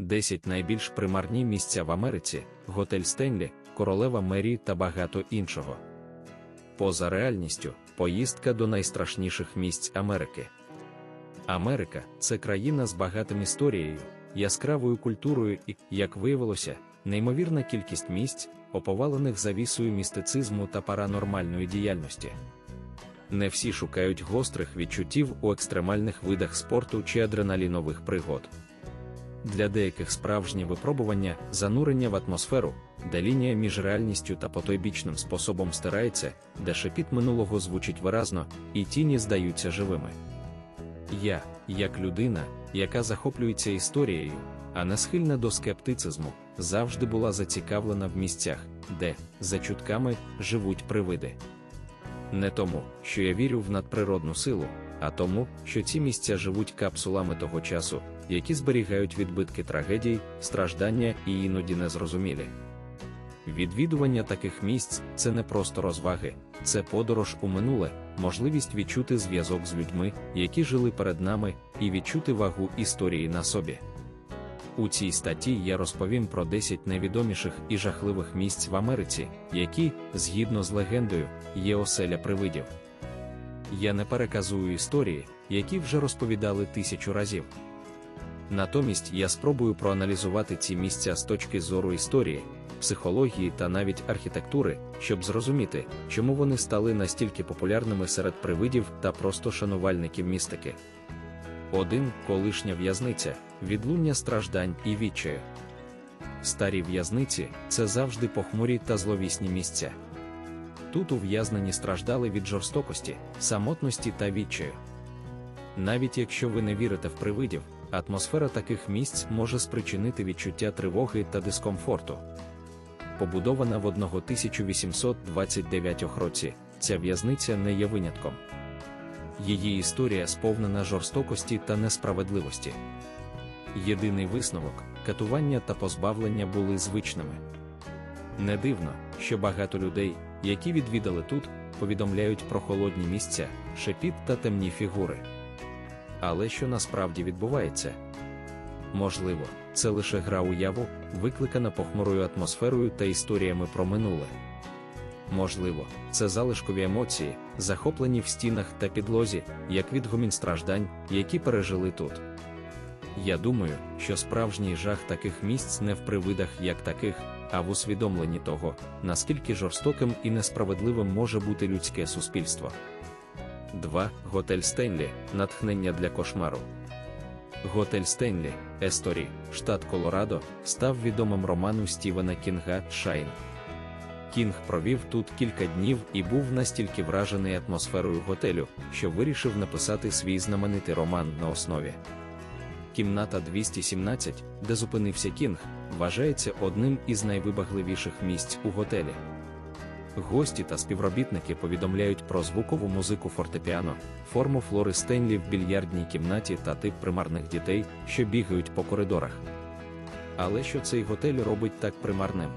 10 найбільш примарні місця в Америці, готель Стенлі, королева Мері та багато іншого. Поза реальністю, поїздка до найстрашніших місць Америки. Америка це країна з багатим історією, яскравою культурою і, як виявилося, неймовірна кількість місць, оповалених завісою містицизму та паранормальної діяльності. Не всі шукають гострих відчуттів у екстремальних видах спорту чи адреналінових пригод. Для деяких справжнє випробування занурення в атмосферу, де лінія між реальністю та потойбічним способом стирається, де шепіт минулого звучить виразно, і тіні здаються живими. Я, як людина, яка захоплюється історією, а не схильна до скептицизму, завжди була зацікавлена в місцях, де, за чутками, живуть привиди. Не тому, що я вірю в надприродну силу, а тому, що ці місця живуть капсулами того часу, які зберігають відбитки трагедій, страждання і іноді незрозумілі. Відвідування таких місць це не просто розваги, це подорож у минуле, можливість відчути зв'язок з людьми, які жили перед нами, і відчути вагу історії на собі. У цій статті я розповім про 10 найвідоміших і жахливих місць в Америці, які, згідно з легендою, є оселя привидів. Я не переказую історії, які вже розповідали тисячу разів. Натомість я спробую проаналізувати ці місця з точки зору історії, психології та навіть архітектури, щоб зрозуміти, чому вони стали настільки популярними серед привидів та просто шанувальників містики. 1. колишня в'язниця, відлуння страждань і відчаю. Старі в'язниці це завжди похмурі та зловісні місця. Тут ув'язнені страждали від жорстокості, самотності та відчаю. Навіть якщо ви не вірите в привидів, атмосфера таких місць може спричинити відчуття тривоги та дискомфорту. Побудована в 1829 році, ця в'язниця не є винятком. Її історія сповнена жорстокості та несправедливості. Єдиний висновок катування та позбавлення були звичними. Не дивно, що багато людей, які відвідали тут, повідомляють про холодні місця, шепіт та темні фігури. Але що насправді відбувається? Можливо, це лише гра уяву, викликана похмурою атмосферою та історіями про минуле. Можливо, це залишкові емоції, захоплені в стінах та підлозі, як відгомін страждань, які пережили тут. Я думаю, що справжній жах таких місць не в привидах як таких, а в усвідомленні того, наскільки жорстоким і несправедливим може бути людське суспільство. 2. Готель Стенлі натхнення для кошмару. Готель Стенлі, Есторі, штат Колорадо, став відомим роману Стівена Кінга Шайн. Кінг провів тут кілька днів і був настільки вражений атмосферою готелю, що вирішив написати свій знаменитий роман на основі. Кімната 217, де зупинився Кінг, вважається одним із найвибагливіших місць у готелі. Гості та співробітники повідомляють про звукову музику фортепіано, форму флори Стенлі в більярдній кімнаті та тип примарних дітей, що бігають по коридорах. Але що цей готель робить так примарним?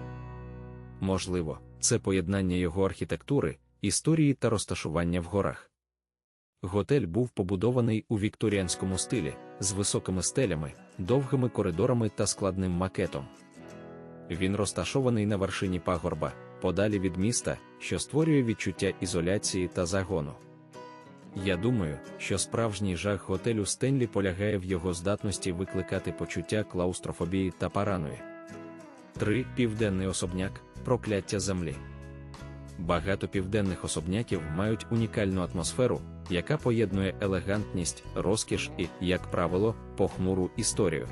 Можливо, це поєднання його архітектури, історії та розташування в горах. Готель був побудований у вікторіанському стилі, з високими стелями, довгими коридорами та складним макетом. Він розташований на вершині пагорба, подалі від міста, що створює відчуття ізоляції та загону. Я думаю, що справжній жах готелю Стенлі полягає в його здатності викликати почуття клаустрофобії та параної. 3. Південний особняк прокляття землі. Багато південних особняків мають унікальну атмосферу, яка поєднує елегантність, розкіш і, як правило, похмуру історію.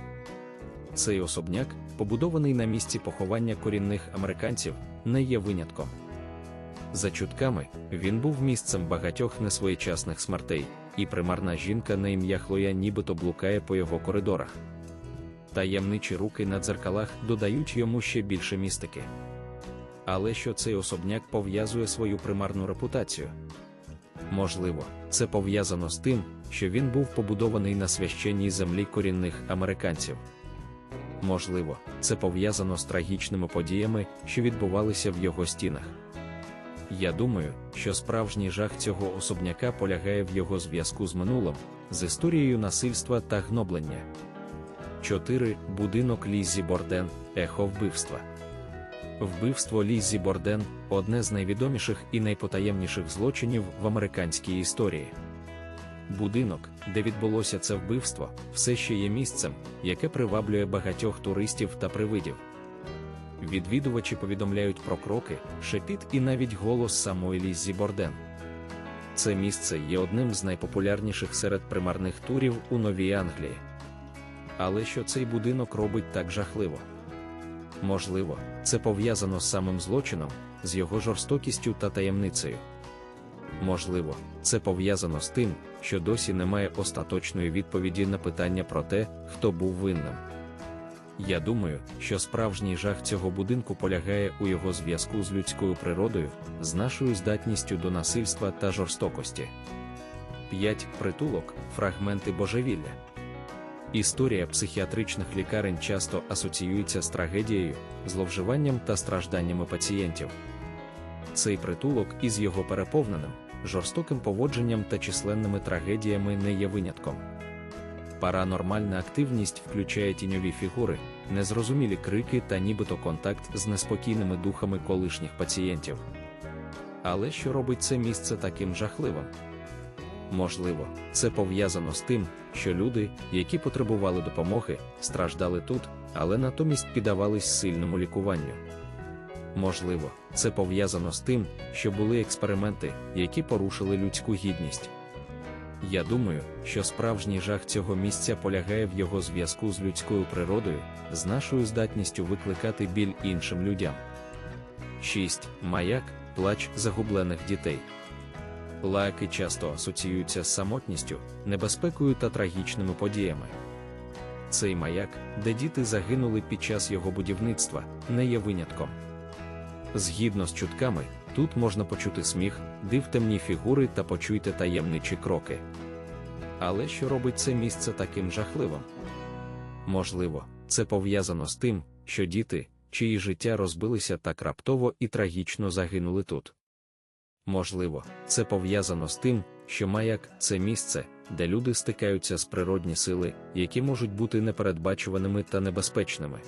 Цей особняк, побудований на місці поховання корінних американців, не є винятком. За чутками, він був місцем багатьох несвоєчасних смертей, і примарна жінка на ім'я Хлоя нібито блукає по його коридорах. Таємничі руки на дзеркалах додають йому ще більше містики. Але що цей особняк пов'язує свою примарну репутацію? Можливо, це пов'язано з тим, що він був побудований на священній землі корінних американців. Можливо, це пов'язано з трагічними подіями, що відбувалися в його стінах. Я думаю, що справжній жах цього особняка полягає в його зв'язку з минулим, з історією насильства та гноблення. 4. Будинок Ліззі Борден, ехо вбивства. Вбивство Ліззі Борден одне з найвідоміших і найпотаємніших злочинів в американській історії. Будинок, де відбулося це вбивство, все ще є місцем, яке приваблює багатьох туристів та привидів. Відвідувачі повідомляють про кроки, шепіт і навіть голос самої Ліззі Борден. Це місце є одним з найпопулярніших серед примарних турів у Новій Англії. Але що цей будинок робить так жахливо? Можливо, це пов'язано з самим злочином, з його жорстокістю та таємницею. Можливо, це пов'язано з тим, що досі немає остаточної відповіді на питання про те, хто був винним. Я думаю, що справжній жах цього будинку полягає у його зв'язку з людською природою, з нашою здатністю до насильства та жорстокості. 5. Притулок, фрагменти божевілля. Історія психіатричних лікарень часто асоціюється з трагедією, зловживанням та стражданнями пацієнтів. Цей притулок із його переповненим, жорстоким поводженням та численними трагедіями не є винятком. Паранормальна активність включає тіньові фігури, незрозумілі крики та нібито контакт з неспокійними духами колишніх пацієнтів. Але що робить це місце таким жахливим? Можливо, це пов'язано з тим, що люди, які потребували допомоги, страждали тут, але натомість піддавались сильному лікуванню. Можливо, це пов'язано з тим, що були експерименти, які порушили людську гідність. Я думаю, що справжній жах цього місця полягає в його зв'язку з людською природою, з нашою здатністю викликати біль іншим людям. 6. Маяк плач загублених дітей. Лаки часто асоціюються з самотністю, небезпекою та трагічними подіями. Цей маяк, де діти загинули під час його будівництва, не є винятком. Згідно з чутками, тут можна почути сміх, див темні фігури та почуйте таємничі кроки. Але що робить це місце таким жахливим? Можливо, це пов'язано з тим, що діти, чиї життя розбилися так раптово і трагічно загинули тут. Можливо, це пов'язано з тим, що маяк це місце, де люди стикаються з природні сили, які можуть бути непередбачуваними та небезпечними.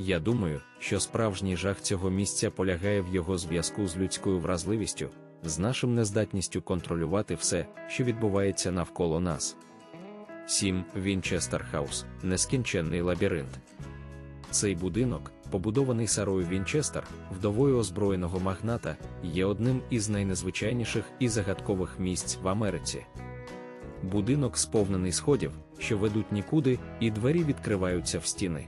Я думаю, що справжній жах цього місця полягає в його зв'язку з людською вразливістю, з нашим нездатністю контролювати все, що відбувається навколо нас. 7. Вінчестер Хаус нескінченний лабіринт. Цей будинок, побудований Сарою Вінчестер, вдовою озброєного магната, є одним із найнезвичайніших і загадкових місць в Америці. Будинок сповнений сходів, що ведуть нікуди, і двері відкриваються в стіни.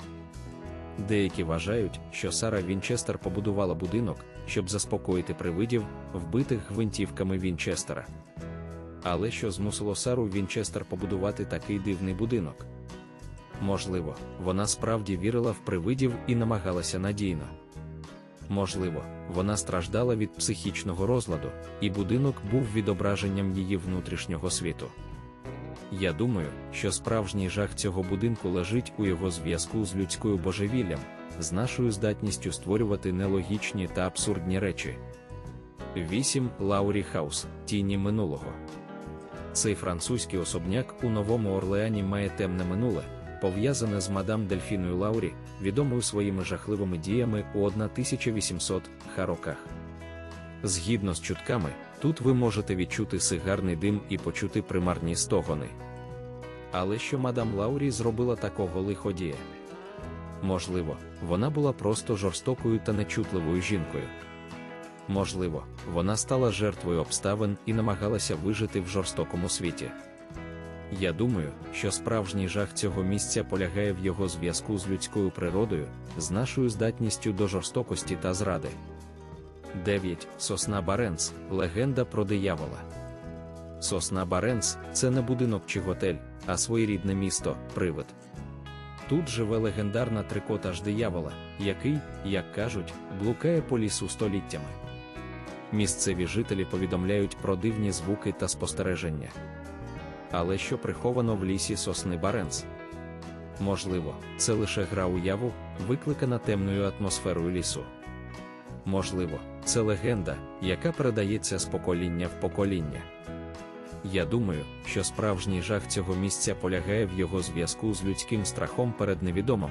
Деякі вважають, що Сара Вінчестер побудувала будинок, щоб заспокоїти привидів, вбитих гвинтівками Вінчестера. Але що змусило Сару Вінчестер побудувати такий дивний будинок? Можливо, вона справді вірила в привидів і намагалася надійно. Можливо, вона страждала від психічного розладу, і будинок був відображенням її внутрішнього світу. Я думаю, що справжній жах цього будинку лежить у його зв'язку з людською божевіллям, з нашою здатністю створювати нелогічні та абсурдні речі. 8. Лаурі Хаус Тіні минулого. Цей французький особняк у Новому Орлеані має темне минуле, пов'язане з мадам Дельфіною Лаурі, відомою своїми жахливими діями у 1800 ха роках. Згідно з чутками, тут ви можете відчути сигарний дим і почути примарні стогони. Але що мадам Лаурі зробила такого лиходія? Можливо, вона була просто жорстокою та нечутливою жінкою. Можливо, вона стала жертвою обставин і намагалася вижити в жорстокому світі. Я думаю, що справжній жах цього місця полягає в його зв'язку з людською природою, з нашою здатністю до жорстокості та зради. 9. Сосна Баренц легенда про диявола. Сосна Баренц це не будинок чи готель, а своєрідне місто, привид. Тут живе легендарна трикотаж диявола, який, як кажуть, блукає по лісу століттями. Місцеві жителі повідомляють про дивні звуки та спостереження. Але що приховано в лісі сосни Баренц? Можливо, це лише гра уяву, викликана темною атмосферою лісу. Можливо, це легенда, яка передається з покоління в покоління. Я думаю, що справжній жах цього місця полягає в його зв'язку з людським страхом перед невідомим,